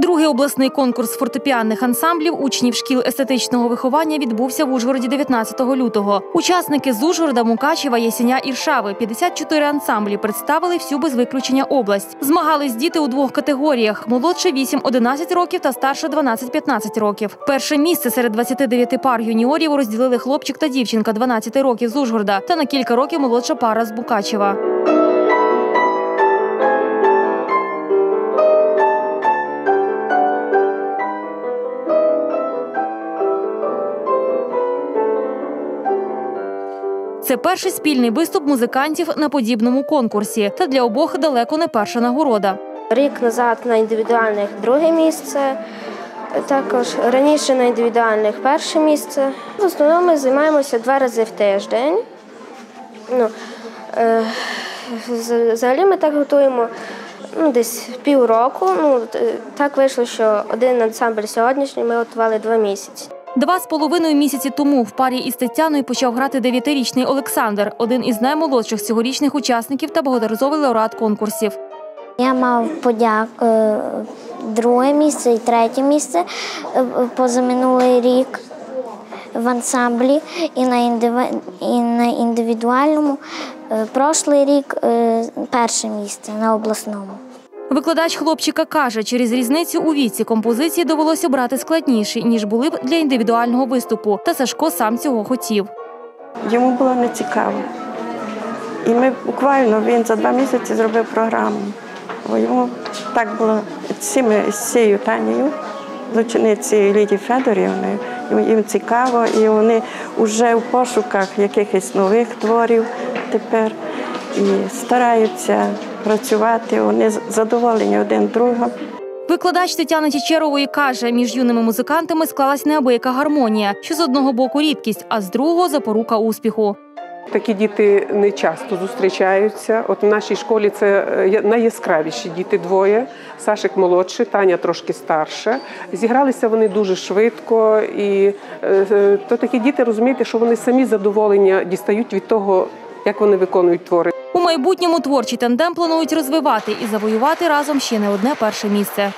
Другий обласний конкурс фортепіанних ансамблів учнів шкіл естетичного виховання відбувся в Ужгороді 19 лютого. Учасники з Ужгорода, Мукачева, Єсеня і Ршави 54 ансамблі представили всю без виключення область. Змагались діти у двох категоріях: молодше 8-11 років та старше 12-15 років. Перше місце серед 29 пар юніорів розділили хлопчик та дівчинка 12 років з Ужгорода та на кілька років молодша пара з Мукачева. Це перший спільний виступ музикантів на подібному конкурсі. Та для обох далеко не перша нагорода. Рік назад на індивідуальних друге місце. Також раніше на індивідуальних перше місце. В основному ми займаємося два рази в тиждень. Ну, е, взагалі ми так готуємо ну, десь півроку. Ну, так вийшло, що один ансамбль сьогоднішній ми готували два місяці. Два з половиною місяці тому в парі із Тетяною почав грати дев'ятирічний Олександр, один із наймолодших цьогорічних учасників та багаторазовий лауреат конкурсів. Я мав подяк е, друге місце і третє місце е, позаминулий рік в ансамблі і на, і на індивідуальному. Е, Прошлий рік перше місце на обласному. Викладач хлопчика каже, через різницю у віці композиції довелося брати складніші, ніж були б для індивідуального виступу. Та Сашко сам цього хотів. Йому було нецікаво. І ми буквально він за два місяці зробив програму. Йому так було з цією Танією, з учениці Федорівною. Їм цікаво, і вони вже в пошуках якихось нових творів тепер і стараються працювати. Вони задоволені один другом. Викладач Тетяни Чечерової каже, між юними музикантами склалась неабияка гармонія, що з одного боку рідкість, а з другого запорука успіху. Такі діти не часто зустрічаються. От в нашій школі це е, найяскравіші діти двоє. Сашик молодший, Таня трошки старша. Зігралися вони дуже швидко, і е, е, то такі діти розумієте, що вони самі задоволення дістають від того, як вони виконують твори. У майбутньому творчий тандем планують розвивати і завоювати разом ще не одне перше місце.